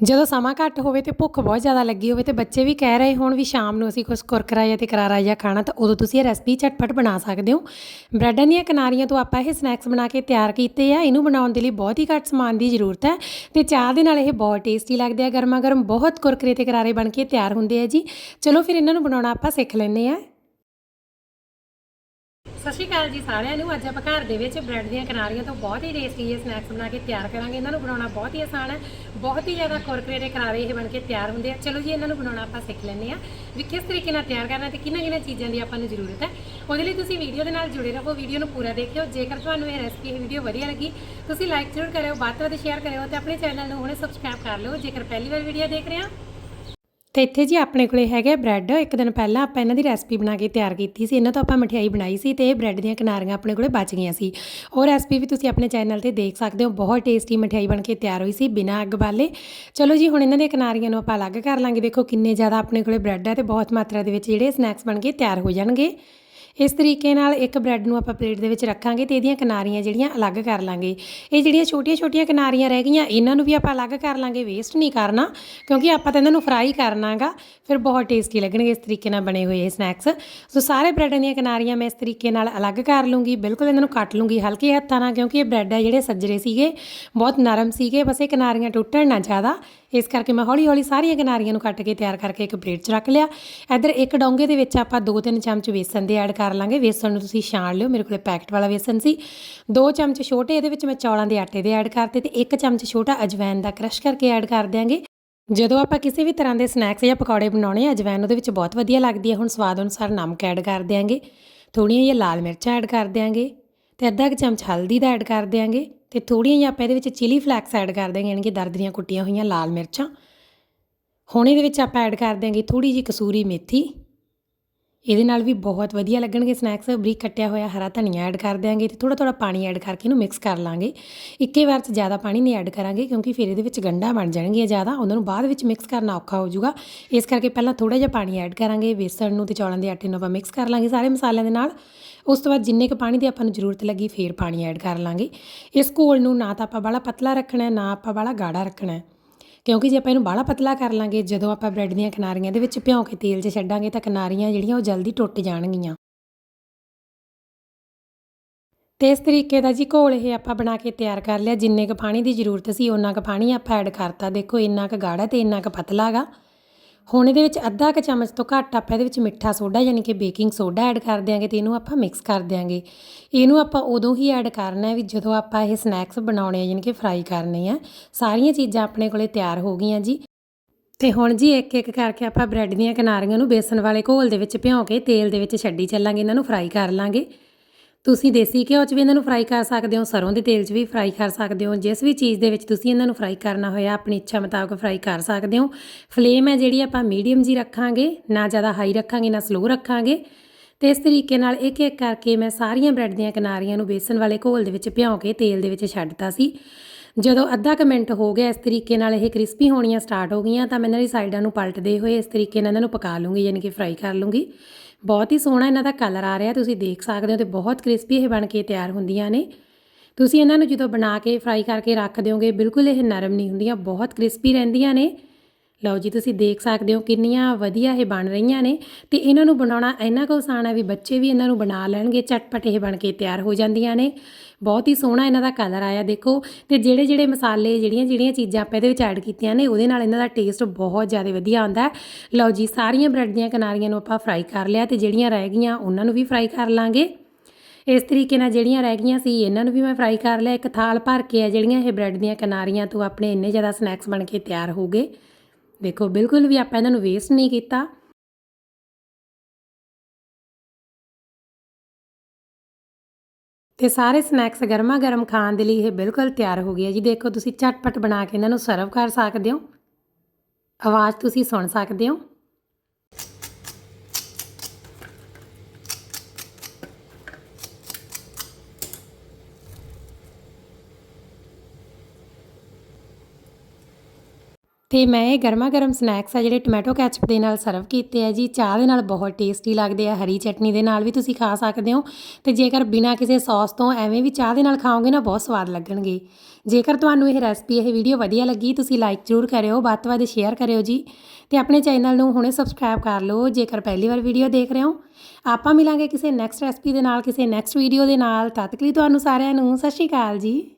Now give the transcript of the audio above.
ਜਦੋਂ ਸਮਾਂ ਘੱਟ ਹੋਵੇ ਤੇ ਭੁੱਖ ਬਹੁਤ ਜ਼ਿਆਦਾ ਲੱਗੀ ਹੋਵੇ ਤੇ ਬੱਚੇ ਵੀ ਕਹਿ ਰਹੇ ਹੋਣ ਵੀ ਸ਼ਾਮ ਨੂੰ ਅਸੀਂ ਕੁਛ ਕੁਰਕਰਾ ਜਾਂ ਤੇ ਕਰਾਰਾ ਜਿਹਾ ਖਾਣਾ, ਤਾਂ ਉਦੋਂ ਤੁਸੀਂ ਇਹ ਰੈਸਪੀ ਝਟਪਟ ਬਣਾ ਸਕਦੇ ਹੋ। ਬ੍ਰੈਡਾਂ ਦੀਆਂ ਕਿਨਾਰੀਆਂ ਤੋਂ ਆਪਾਂ ਇਹ ਸਨੈਕਸ ਬਣਾ ਕੇ ਤਿਆਰ ਕੀਤੇ ਆ। ਇਹਨੂੰ ਬਣਾਉਣ ਦੇ ਲਈ ਬਹੁਤ ਹੀ ਘੱਟ ਸਮਾਨ ਦੀ ਜ਼ਰੂਰਤ ਹੈ ਤੇ ਚਾਹ ਦੇ ਨਾਲ ਇਹ ਬਹੁਤ ਟੇਸਟੀ ਲੱਗਦੇ ਆ। ਗਰਮਾ ਗਰਮ ਬਹੁਤ ਕੁਰਕਰੇ ਤੇ ਕਰਾਰੇ ਬਣ ਕੇ ਤਿਆਰ ਹੁੰਦੇ ਆ ਜੀ। ਚਲੋ ਫਿਰ ਇਹਨਾਂ ਨੂੰ ਬਣਾਉਣਾ ਆਪਾਂ ਸਿੱਖ ਲੈਂਦੇ ਆ। ਸਤਿ ਸ਼੍ਰੀ ਅਕਾਲ ਜੀ ਸਾਰਿਆਂ ਨੂੰ। ਅੱਜ ਆਪਾਂ ਘਰ ਦੇ ਵਿੱਚ ਬ੍ਰੈਡ ਦੀਆਂ ਕਿਨਾਰੀਆਂ ਤੋਂ ਬਹੁਤ ਹੀ ਟੇਸਟੀ ਇਹ ਸਨੈਕਸ ਬਣਾ ਕੇ ਤਿਆਰ ਕਰਾਂਗੇ। ਇਹਨਾਂ ਨੂੰ ਬਣਾਉਣਾ ਬਹੁਤ ਹੀ ਆਸਾਨ ਹੈ। ਬਹੁਤ ਹੀ ਜ਼ਿਆਦਾ ਕੁਰਕਰੇ ਦੇ ਕਰਾਰੇ ਇਹ ਬਣ ਕੇ ਤਿਆਰ ਹੁੰਦੇ ਆ। ਚਲੋ ਜੀ, ਇਹਨਾਂ ਨੂੰ ਬਣਾਉਣਾ ਆਪਾਂ ਸਿੱਖ ਲੈਂਦੇ ਆ ਵੀ ਕਿਸ ਤਰੀਕੇ ਨਾਲ ਤਿਆਰ ਕਰਨਾ ਤੇ ਕਿੰਨਾ ਕਿੰਨਾ ਚੀਜ਼ਾਂ ਦੀ ਆਪਾਂ ਨੂੰ ਜ਼ਰੂਰਤ ਹੈ। ਉਹਦੇ ਲਈ ਤੁਸੀਂ ਵੀਡੀਓ ਦੇ ਨਾਲ ਜੁੜੇ ਰਹੋ। ਵੀਡੀਓ ਨੂੰ ਪੂਰਾ ਦੇਖਿਓ। ਜੇਕਰ ਤੁਹਾਨੂੰ ਇਹ ਰੈਸਪੀ ਇਹ ਵੀਡੀਓ ਵਧੀਆ ਲੱਗੀ, ਤੁਸੀਂ ਲਾਈਕ ਜ਼ਰੂਰ ਕਰਿਓ, ਵੱਧ ਤੋਂ ਵੱਧ ਸ਼ੇਅਰ ਕਰਿਓ ਤੇ ਆਪਣੇ ਚੈਨਲ ਨੂੰ ਹੁਣੇ ਸਬਸਕ੍ਰਾਈਬ ਕਰ ਲਓ। ਜੇਕਰ ਪਹਿਲੀ ਵਾਰ ਵੀਡੀਓ ਦੇਖ ਰਹੇ ਹੋ ਤੇ ਇੱਥੇ ਜੀ ਆਪਣੇ ਕੋਲੇ ਹੈਗੇ ਬ੍ਰੈਡ। ਇੱਕ ਦਿਨ ਪਹਿਲਾਂ ਆਪਾਂ ਇਹਨਾਂ ਦੀ ਰੈਸਪੀ ਬਣਾ ਕੇ ਤਿਆਰ ਕੀਤੀ ਸੀ। ਇਹਨਾਂ ਤੋਂ ਆਪਾਂ ਮਠਿਆਈ ਬਣਾਈ ਸੀ ਤੇ ਇਹ ਬ੍ਰੈਡ ਦੀਆਂ ਕਿਨਾਰੀਆਂ ਆਪਣੇ ਕੋਲੇ ਬਚ ਗਈਆਂ ਸੀ। ਉਹ ਰੈਸਪੀ ਵੀ ਤੁਸੀਂ ਆਪਣੇ ਚੈਨਲ ਤੇ ਦੇਖ ਸਕਦੇ ਹੋ। ਬਹੁਤ ਟੇਸਟੀ ਮਠਿਆਈ ਬਣ ਕੇ ਤਿਆਰ ਹੋਈ ਸੀ ਬਿਨਾਂ ਅੱਗ ਬਾਲੇ। ਚਲੋ ਜੀ, ਹੁਣ ਇਹਨਾਂ ਦੀਆਂ ਕਿਨਾਰੀਆਂ ਨੂੰ ਆਪਾਂ ਅਲੱਗ ਕਰ ਲਾਂਗੇ। ਦੇਖੋ ਕਿੰਨੇ ਜ਼ਿਆਦਾ ਆਪਣੇ ਕੋਲੇ ਬ੍ਰੈਡ ਹੈ ਤੇ ਬਹੁਤ ਮਾਤਰਾ ਦੇ ਵਿੱਚ ਜਿਹੜੇ ਸਨੈਕਸ ਬਣ ਕੇ ਤਿਆਰ ਹੋ ਜਾਣਗੇ। ਇਸ ਤਰੀਕੇ ਨਾਲ ਇੱਕ ਬ੍ਰੈਡ ਨੂੰ ਆਪਾਂ ਪਲੇਟ ਦੇ ਵਿੱਚ ਰੱਖਾਂਗੇ ਤੇ ਇਹਦੀਆਂ ਕਿਨਾਰੀਆਂ ਜਿਹੜੀਆਂ ਅਲੱਗ ਕਰ ਲਾਂਗੇ। ਇਹ ਜਿਹੜੀਆਂ ਛੋਟੀਆਂ-ਛੋਟੀਆਂ ਕਿਨਾਰੀਆਂ ਰਹਿ ਗਈਆਂ, ਇਹਨਾਂ ਨੂੰ ਵੀ ਆਪਾਂ ਅਲੱਗ ਕਰ ਲਾਂਗੇ ਵੇਸਟ ਨਹੀਂ ਕਰਨਾ, ਕਿਉਂਕਿ ਆਪਾਂ ਤਾਂ ਇਹਨਾਂ ਨੂੰ ਫਰਾਈ ਕਰਨਾਗਾ, ਫਿਰ ਬਹੁਤ ਟੇਸਟੀ ਲੱਗਣਗੇ ਇਸ ਤਰੀਕੇ ਨਾਲ ਬਣੇ ਹੋਏ ਇਹ ਸਨੈਕਸ ਸੋ ਸਾਰੇ ਬ੍ਰੈਡਾਂ ਦੀਆਂ ਕਿਨਾਰੀਆਂ ਮੈਂ ਇਸ ਤਰੀਕੇ ਨਾਲ ਅਲੱਗ ਕਰ ਲੂੰਗੀ, ਬਿਲਕੁਲ ਇਹਨਾਂ ਨੂੰ ਕੱਟ ਲੂੰਗੀ ਹਲਕੇ ਹੱਥਾਂ ਨਾਲ, ਕਿਉਂਕਿ ਇਹ ਬ੍ਰੈਡ ਹੈ ਜਿਹੜੇ ਸੱਜਰੇ ਸੀਗੇ, ਬਹੁਤ ਨਰਮ ਸੀਗੇ, ਬਸ ਇਹ ਕਿਨਾਰੀਆਂ ਟੁੱਟਣ ਨਾ ਜ਼ਿਆਦਾ। ਇਸ ਕਰਕੇ ਮੈਂ ਹੌਲੀ-ਹੌਲੀ ਸਾਰੀਆਂ ਕਿਨਾਰੀਆਂ ਨੂੰ ਕੱਟ ਕੇ ਤਿਆਰ ਕਰਕੇ ਇੱਕ ਪਲੇਟ 'ਚ ਰੱਖ ਲਿਆ। ਇੱਧਰ ਇੱਕ ਡੋਂਗੇ ਦੇ ਵਿੱਚ ਆਪਾਂ 2-3 ਚਮਚ ਵੇਸਣ ਦੇ ਐਡ ਕਰ ਲਾਂਗੇ। ਵੇਸਣ ਨੂੰ ਤੁਸੀਂ ਛਾਣ ਲਿਓ। ਮੇਰੇ ਕੋਲੇ ਪੈਕਟ ਵਾਲਾ ਵੇਸਣ ਸੀ। 2 ਚਮਚ ਛੋਟੇ, ਇਹਦੇ ਵਿੱਚ ਮੈਂ ਚੌਲਾਂ ਦੇ ਆਟੇ ਦੇ ਐਡ ਕਰਤੇ ਤੇ 1 ਚਮਚ ਛੋਟਾ ਅਜਵਾਇਨ ਦਾ ਕ੍ਰਸ਼ ਕਰਕੇ ਐਡ ਕਰ ਦਿਆਂਗੇ। ਜਦੋਂ ਆਪਾਂ ਕਿਸੇ ਵੀ ਤਰ੍ਹਾਂ ਦੇ ਸਨੈਕਸ ਜਾਂ ਪਕੌੜੇ ਬਣਾਉਣੇ ਆ ਅਜਵਾਇਨ ਉਹਦੇ ਵਿੱਚ ਬਹੁਤ ਵਧੀਆ ਲੱਗਦੀ ਹੈ ਹੁਣ ਸਵਾਦ ਅਨੁਸਾਰ ਨਮਕ ਐਡ ਕਰ ਦਿਆਂਗੇ। ਥੋੜੀਆਂ ਜਿਹੀਆਂ ਲਾਲ ਮਿਰਚਾਂ ਐਡ ਕਰ ਦਿਆਂਗੇ ਤੇ ਅੱਧਾ ਕੁ ਚਮਚ ਹਲਦੀ ਦਾ ਐਡ ਕਰ ਦਿਆਂਗੇ। ਤੇ ਥੋੜੀਆਂ ਜਿਹੀਆਂ ਆਪਾਂ ਇਹਦੇ ਵਿੱਚ ਚਿਲੀ ਫਲੈਕਸ ਐਡ ਕਰ ਦਿਆਂਗੇ, ਯਾਨੀ ਕਿ ਦਰਦ ਦੀਆਂ ਕੁੱਟੀਆਂ ਹੋਈਆਂ ਲਾਲ ਮਿਰਚਾਂ। ਹੁਣ ਇਹਦੇ ਵਿੱਚ ਆਪਾਂ ਐਡ ਕਰ ਦਿਆਂਗੇ ਥੋੜੀ ਜਿਹੀ ਕਸੂਰੀ ਮੇਥੀ। ਇਹਦੇ ਨਾਲ ਵੀ ਬਹੁਤ ਵਧੀਆ ਲੱਗਣਗੇ ਸਨੈਕਸ ਬਰੀਕ ਕੱਟਿਆ ਹੋਇਆ ਹਰਾ ਧਨੀਆ ਐਡ ਕਰ ਦਿਆਂਗੇ ਤੇ ਥੋੜਾ ਥੋੜਾ ਪਾਣੀ ਐਡ ਕਰਕੇ ਇਹਨੂੰ ਮਿਕਸ ਕਰ ਲਾਂਗੇ। ਇੱਕੇ ਵਾਰ 'ਚ ਜ਼ਿਆਦਾ ਪਾਣੀ ਨਹੀਂ ਐਡ ਕਰਾਂਗੇ ਕਿਉਂਕਿ ਫਿਰ ਇਹਦੇ ਵਿੱਚ ਗੰਢਾਂ ਬਣ ਜਾਣਗੀਆਂ ਜ਼ਿਆਦਾ। ਉਹਨਾਂ ਨੂੰ ਬਾਅਦ ਵਿੱਚ ਮਿਕਸ ਕਰਨਾ ਔਖਾ ਹੋ ਜਾਊਗਾ। ਇਸ ਕਰਕੇ ਪਹਿਲਾਂ ਥੋੜਾ ਜਿਹਾ ਪਾਣੀ ਐਡ ਕਰਾਂਗੇ ਬੇਸਣ ਨੂੰ ਤੇ ਚੌਲਾਂ ਦੇ ਆਟੇ ਨੂੰ ਆਪਾਂ ਮਿਕਸ ਕਰ ਲਾਂਗੇ ਸਾਰੇ ਮਸਾਲਿਆਂ ਦੇ ਨਾਲ। ਉਸ ਤੋਂ ਬਾਅਦ ਜਿੰਨੇ ਕੁ ਪਾਣੀ ਦੀ ਆਪਾਂ ਨੂੰ ਜ਼ਰੂਰਤ ਲੱਗੀ ਫੇਰ ਪਾਣੀ ਐਡ ਕਰ ਲਾਂਗੇ। ਇਸ ਘੋਲ ਨੂੰ ਨਾ ਤਾਂ ਆਪਾਂ ਬਾਹਲਾ ਪਤਲਾ ਰੱਖਣਾ, ਨਾ ਆਪਾਂ ਬਾਹਲਾ ਗਾੜਾ ਰੱਖਣਾ। ਕਿਉਂਕਿ ਜੇ ਆਪਾਂ ਇਹਨੂੰ ਬਾਹਲਾ ਪਤਲਾ ਕਰ ਲਾਂਗੇ, ਜਦੋਂ ਆਪਾਂ ਬ੍ਰੈਡ ਦੀਆਂ ਕਿਨਾਰੀਆਂ ਦੇ ਵਿੱਚ ਭਿਉਂ ਕੇ ਤੇਲ 'ਚ ਛੱਡਾਂਗੇ, ਤਾਂ ਕਿਨਾਰੀਆਂ ਜਿਹੜੀਆਂ ਉਹ ਜਲਦੀ ਟੁੱਟ ਜਾਣਗੀਆਂ। ਤੇ ਇਸ ਤਰੀਕੇ ਦਾ ਜੀ ਘੋਲ ਇਹ ਆਪਾਂ ਬਣਾ ਕੇ ਤਿਆਰ ਕਰ ਲਿਆ। ਜਿੰਨੇ ਕੁ ਪਾਣੀ ਦੀ ਜ਼ਰੂਰਤ ਸੀ ਉਹਨਾਂ ਕੁ ਪਾਣੀ ਆਪਾਂ ਐਡ ਕਰਤਾ। ਦੇਖੋ, ਇੰਨਾ ਕੁ ਗਾੜਾ ਤੇ ਇੰਨਾ ਕੁ ਪਤਲਾ ਗਾ। ਹੁਣ ਇਹਦੇ ਵਿੱਚ ਅੱਧਾ ਕੁ ਚਮਚ ਤੋਂ ਘੱਟ ਆਪਾਂ ਇਹਦੇ ਵਿੱਚ ਮਿੱਠਾ ਸੋਡਾ ਯਾਨੀ ਕਿ ਬੇਕਿੰਗ ਸੋਡਾ ਐਡ ਕਰ ਦਿਆਂਗੇ ਤੇ ਇਹਨੂੰ ਆਪਾਂ ਮਿਕਸ ਕਰ ਦਿਆਂਗੇ। ਇਹਨੂੰ ਆਪਾਂ ਉਦੋਂ ਹੀ ਐਡ ਕਰਨਾ ਹੈ ਵੀ ਜਦੋਂ ਆਪਾਂ ਇਹ ਸਨੈਕਸ ਬਣਾਉਣੇ ਆ ਯਾਨੀ ਕਿ ਫਰਾਈ ਕਰਨੇ ਆ। ਸਾਰੀਆਂ ਚੀਜ਼ਾਂ ਆਪਣੇ ਕੋਲੇ ਤਿਆਰ ਹੋ ਗਈਆਂ ਜੀ। ਤੇ ਹੁਣ ਜੀ ਇੱਕ ਇੱਕ ਕਰਕੇ ਆਪਾਂ ਬ੍ਰੈਡ ਦੀਆਂ ਕਿਨਾਰੀਆਂ ਨੂੰ ਬੇਸਨ ਵਾਲੇ ਘੋਲ ਦੇ ਵਿੱਚ ਭਿਓ ਕੇ ਤੇਲ ਦੇ ਵਿੱਚ ਛੱਡੀ ਚੱਲਾਂਗੇ, ਇਹਨਾਂ ਨੂੰ ਫਰਾਈ ਕਰ ਲਾਂਗੇ। ਤੁਸੀਂ ਦੇਸੀ ਘਿਓ 'ਚ ਵੀ ਇਹਨਾਂ ਨੂੰ ਫਰਾਈ ਕਰ ਸਕਦੇ ਹੋ, ਸਰੋਂ ਦੇ ਤੇਲ 'ਚ ਵੀ ਫਰਾਈ ਕਰ ਸਕਦੇ ਹੋ, ਜਿਸ ਵੀ ਚੀਜ਼ ਦੇ ਵਿੱਚ ਤੁਸੀਂ ਇਹਨਾਂ ਨੂੰ ਫਰਾਈ ਕਰਨਾ ਹੋਇਆ, ਆਪਣੀ ਇੱਛਾ ਮੁਤਾਬਕ ਫਰਾਈ ਕਰ ਸਕਦੇ ਹੋ। ਫਲੇਮ ਹੈ ਜਿਹੜੀ ਆਪਾਂ ਮੀਡੀਅਮ ਜੀ ਰੱਖਾਂਗੇ, ਨਾ ਜ਼ਿਆਦਾ ਹਾਈ ਰੱਖਾਂਗੇ, ਨਾ ਸਲੋ ਰੱਖਾਂਗੇ। ਤੇ ਇਸ ਤਰੀਕੇ ਨਾਲ ਇੱਕ ਇੱਕ ਕਰਕੇ ਮੈਂ ਸਾਰੀਆਂ ਬ੍ਰੈਡ ਦੀਆਂ ਕਿਨਾਰੀਆਂ ਨੂੰ ਬੇਸਨ ਵਾਲੇ ਘੋਲ ਦੇ ਵਿੱਚ ਭਿਉਂ ਕੇ ਤੇਲ ਦੇ ਵਿੱਚ ਛੱਡਤਾ ਸੀ। ਜਦੋਂ ਅੱਧਾ ਕੁ ਮਿੰਟ ਹੋ ਗਿਆ ਇਸ ਤਰੀਕੇ ਨਾਲ ਇਹ ਕ੍ਰਿਸਪੀ ਹੋਣੀਆਂ ਸਟਾਰਟ ਹੋ ਗਈਆਂ, ਤਾਂ ਮੈਂ ਇਹਨਾਂ ਦੀ ਸਾਈਡਾਂ ਨੂੰ ਪਲਟਦੇ ਹੋਏ ਇਸ ਤਰੀਕੇ ਨਾਲ ਇਹਨਾਂ ਨੂੰ ਪਕਾ ਲੂੰਗੀ, ਯਾਨੀ ਕਿ ਫਰਾਈ ਕਰ ਲੂੰਗੀ। ਬਹੁਤ ਹੀ ਸੋਹਣਾ ਇਹਨਾਂ ਦਾ ਕਲਰ ਆ ਰਿਹਾ, ਤੁਸੀਂ ਦੇਖ ਸਕਦੇ ਹੋ ਤੇ ਬਹੁਤ ਕ੍ਰਿਸਪੀ ਇਹ ਬਣ ਕੇ ਤਿਆਰ ਹੁੰਦੀਆਂ ਨੇ। ਤੁਸੀਂ ਇਹਨਾਂ ਨੂੰ ਜਦੋਂ ਬਣਾ ਕੇ ਫਰਾਈ ਕਰਕੇ ਰੱਖ ਦਿਓਗੇ, ਬਿਲਕੁਲ ਇਹ ਨਰਮ ਨਹੀਂ ਹੁੰਦੀਆਂ, ਬਹੁਤ ਕ੍ਰਿਸਪੀ ਰਹਿੰਦੀਆਂ ਨੇ। ਲਓ ਜੀ, ਤੁਸੀਂ ਦੇਖ ਸਕਦੇ ਹੋ ਕਿੰਨੀਆਂ ਵਧੀਆ ਇਹ ਬਣ ਰਹੀਆਂ ਨੇ ਤੇ ਇਹਨਾਂ ਨੂੰ ਬਣਾਉਣਾ ਇੰਨਾ ਕੁ ਆਸਾਨ ਹੈ ਵੀ ਬੱਚੇ ਵੀ ਇਹਨਾਂ ਨੂੰ ਬਣਾ ਲੈਣਗੇ ਚਟਪਟ ਇਹ ਬਣ ਕੇ ਤਿਆਰ ਹੋ ਜਾਂਦੀਆਂ ਨੇ। ਬਹੁਤ ਹੀ ਸੋਹਣਾ ਇਹਨਾਂ ਦਾ ਕਲਰ ਆਇਆ, ਦੇਖੋ। ਤੇ ਜਿਹੜੇ ਜਿਹੜੇ ਮਸਾਲੇ, ਜਿਹੜੀਆਂ ਜਿਹੜੀਆਂ ਚੀਜ਼ਾਂ ਆਪਾਂ ਇਹਦੇ ਵਿੱਚ ਐਡ ਕੀਤੀਆਂ ਨੇ, ਉਹਦੇ ਨਾਲ ਇਹਨਾਂ ਦਾ ਟੇਸਟ ਬਹੁਤ ਜ਼ਿਆਦਾ ਵਧੀਆ ਆਉਂਦਾ ਲਓ ਜੀ, ਸਾਰੀਆਂ ਬ੍ਰੈਡ ਦੀਆਂ ਕਿਨਾਰੀਆਂ ਨੂੰ ਆਪਾਂ ਫਰਾਈ ਕਰ ਲਿਆ ਤੇ ਜਿਹੜੀਆਂ ਰਹਿ ਗਈਆਂ ਉਹਨਾਂ ਨੂੰ ਵੀ ਫਰਾਈ ਕਰ ਲਾਂਗੇ। ਇਸ ਤਰੀਕੇ ਨਾਲ ਜਿਹੜੀਆਂ ਰਹਿ ਗਈਆਂ ਸੀ, ਇਹਨਾਂ ਨੂੰ ਵੀ ਮੈਂ ਫਰਾਈ ਕਰ ਲਿਆ। ਇੱਕ ਥਾਲ ਭਰ ਕੇ ਆ ਜਿਹੜੀਆਂ ਇਹ ਬ੍ਰੈਡ ਦੀਆਂ ਕਿਨਾਰੀਆਂ ਤੋਂ ਆਪਣੇ ਇੰਨੇ ਜ਼ਿਆਦਾ ਸਨੈਕਸ ਬਣ ਕੇ ਤਿਆਰ ਹੋ ਗਏ। ਦੇਖੋ, ਬਿਲਕੁਲ ਵੀ ਆਪਾਂ ਇਹਨਾਂ ਨੂੰ ਵੇਸਟ ਨਹੀਂ ਕੀਤਾ। ਤੇ ਸਾਰੇ ਸਨੈਕਸ ਗਰਮਾ ਗਰਮ ਖਾਣ ਦੇ ਲਈ ਇਹ ਬਿਲਕੁਲ ਤਿਆਰ ਹੋ ਗਏ ਆ ਜੀ ਦੇਖੋ, ਤੁਸੀਂ ਝਟਪਟ ਬਣਾ ਕੇ ਇਹਨਾਂ ਨੂੰ ਸਰਵ ਕਰ ਸਕਦੇ ਹੋ। ਆਵਾਜ਼ ਤੁਸੀਂ ਸੁਣ ਸਕਦੇ ਹੋ। ਤੇ ਮੈਂ ਇਹ ਗਰਮਾ ਗਰਮ ਸਨੈਕਸ ਆ ਜਿਹੜੇ ਟੋਮੈਟੋ ਕੈਚਪ ਦੇ ਨਾਲ ਸਰਵ ਕੀਤੇ ਆ ਜੀ। ਚਾਹ ਦੇ ਨਾਲ ਬਹੁਤ ਟੇਸਟੀ ਲੱਗਦੇ ਆ, ਹਰੀ ਚਟਨੀ ਦੇ ਨਾਲ ਵੀ ਤੁਸੀਂ ਖਾ ਸਕਦੇ ਹੋ। ਤੇ ਜੇਕਰ ਬਿਨਾਂ ਕਿਸੇ ਸੌਸ ਤੋਂ ਐਵੇਂ ਵੀ ਚਾਹ ਦੇ ਨਾਲ ਖਾਓਗੇ ਨਾ, ਬਹੁਤ ਸਵਾਦ ਲੱਗਣਗੇ। ਜੇਕਰ ਤੁਹਾਨੂੰ ਇਹ ਰੈਸਪੀ ਇਹ ਵੀਡੀਓ ਵਧੀਆ ਲੱਗੀ, ਤੁਸੀਂ ਲਾਈਕ ਜ਼ਰੂਰ ਕਰਿਓ, ਵੱਧ ਤੋਂ ਵੱਧ ਸ਼ੇਅਰ ਕਰਿਓ ਜੀ। ਤੇ ਆਪਣੇ ਚੈਨਲ ਨੂੰ ਹੁਣੇ ਸਬਸਕ੍ਰਾਈਬ ਕਰ ਲਓ, ਜੇਕਰ ਪਹਿਲੀ ਵਾਰ ਵੀਡੀਓ ਦੇਖ ਰਹੇ ਹੋ। ਆਪਾਂ ਮਿਲਾਂਗੇ ਕਿਸੇ ਨੈਕਸਟ ਰੈਸਪੀ ਦੇ ਨਾਲ, ਕਿਸੇ ਨੈਕਸਟ ਵੀਡੀਓ ਦੇ ਨਾਲ। ਤਦ ਤੱਕ ਲਈ ਤੁਹਾਨੂੰ ਸਾਰਿਆਂ ਨੂੰ ਸਤਿ ਸ਼੍ਰੀ ਅਕਾਲ ਜੀ।